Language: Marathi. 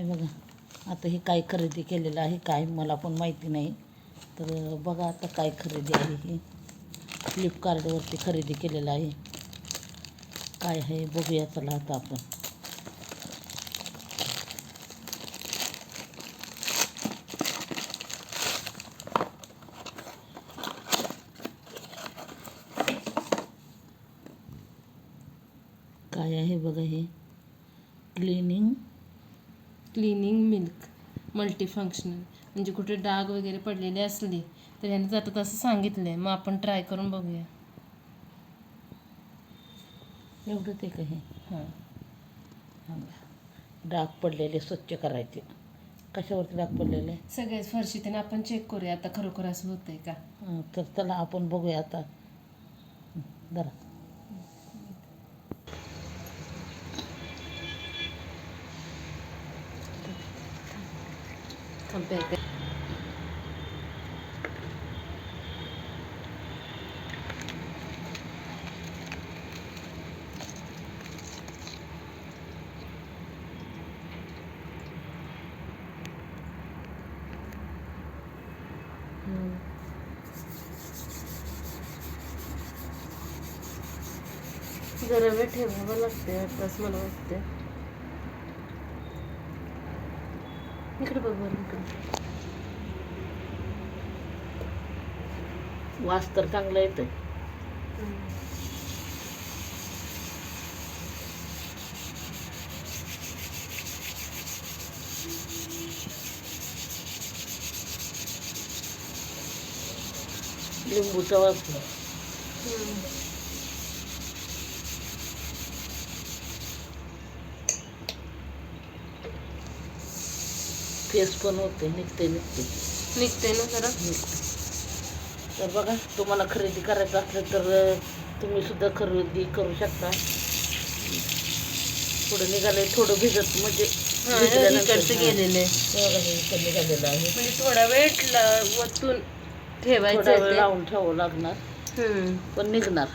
हे बघा, आता हे काय खरेदी केलेलं आहे, काय मला पण माहिती नाही. तर बघा आता काय खरेदी आहे ही. फ्लिपकार्टवरती खरेदी केलेलं आहे. काय आहे बघूया चला आता आपण. काय आहे बघा हे. क्लिनिंग क्लिनिंग मिल्क मल्टीफंक्शनल म्हणजे कुठे डाग वगैरे पडलेले असले तर ह्यानं जातात असं सांगितलं आहे मग आपण ट्राय करून बघूया. एवढं ते काय हे? हां. डाग पडलेले स्वच्छ करायचे. कशावरती डाग पडलेले? सगळ्याच फरशी त्याने आपण चेक करूया. आता खरोखर असं होतंय का? हं, तर चला आपण बघूया आता. जरा कंपेअर कर जरा वेळ ठेवावं लागते आताच मला वाटते इकडे बघ बरं इकडे. वास तर चांगला येतोय. लिंबूचा वास. फेस पण होते निघते निघते. निघते ना जरा. तर बघा तुम्हाला खरेदी करायचं असलं तर तुम्ही सुद्धा खरेदी करू शकता. पुढे निघाले थोडं भिजत म्हणजे भिजल्यानंतर- इकडचं. गेलेलं आहे. निघालेलं म्हणजे थोडा वेळ वतून ठेवायचं. लावून ठेवावं लागणार. पण निघणार.